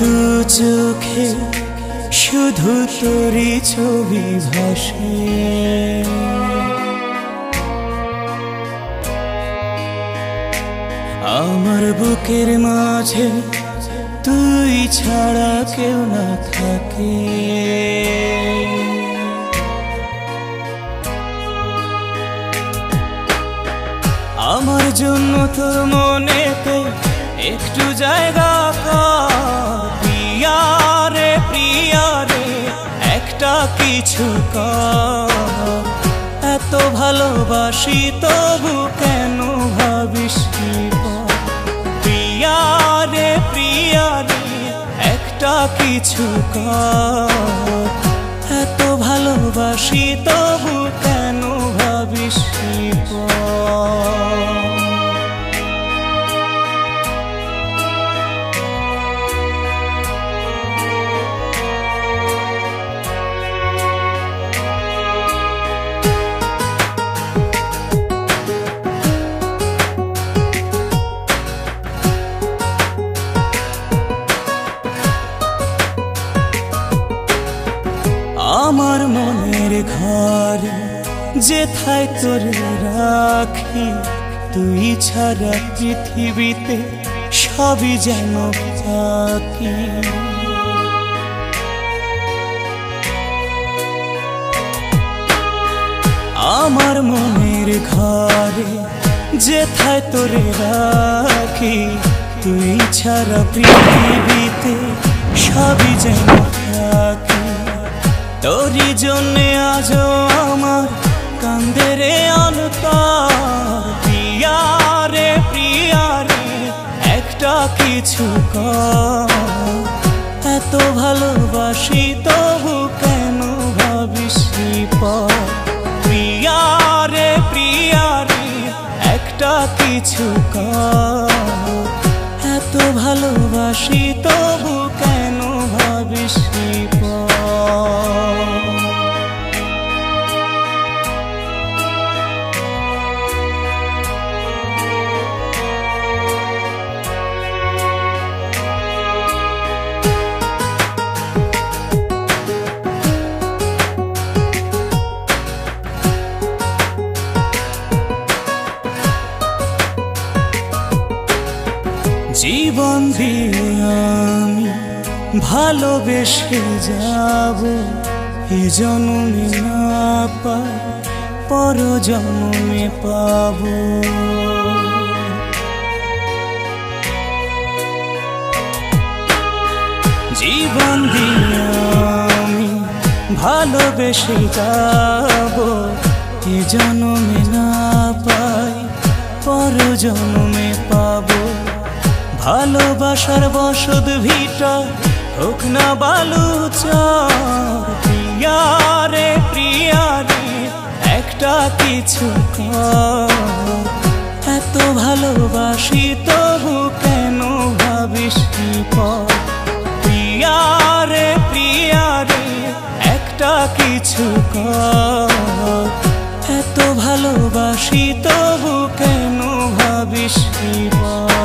দু চোখে শুধু তোরই ছবি ভাসে। আমার বুকের মাঝে তুই ছাড়া কেউ না থাকে। আমার জন্য তোর মনেতে একটু জায়গা কর। প্রিয়া রে প্রিয়া রে একটা কিছু এত ভালোবাসি, তবু কেন ভাবিস? প্রিয়া রে প্রিয়া রে একটা কিছু এত ভালোবাসি, তবু আমার মনের ঘরে, যেথায় তোরে রাখি, তুই ছাড়া পৃথিবীতে সবই যেন থাকি আমার মনের ঘরে, যেথায় তোরে রাখি, তুই ছাড়া পৃথিবীতে সবই যেন থাকি তোরই জন্যে আজও আমার কান্দে রে অন্তর। প্রিয়া রে প্রিয়া রে একটা কিছু কর। এত ভালোবাসি, তবু কেন ভাবিস পর? প্রিয়া রে প্রিয়া রে একটা কিছু কর। এত ভালোবাসি, তবু কেন ভালোবেসে যাব, এ জন্মে না পাই পর জন্মে পাব। জীবন দিয়ে আমি ভালোবেসে যাব, এ জন্মে না পাই পর জন্মে পাবো। ভালোবাসার বসদ ভিটা হোক না বালু প্রিয়া রে প্রিয়া একটা কিছু এত ভালোবাসি তবু কেন ভাবিস প্রিয়া রে একটা কিছু এত ভালোবাসি তবু কেন ভাবিস পর?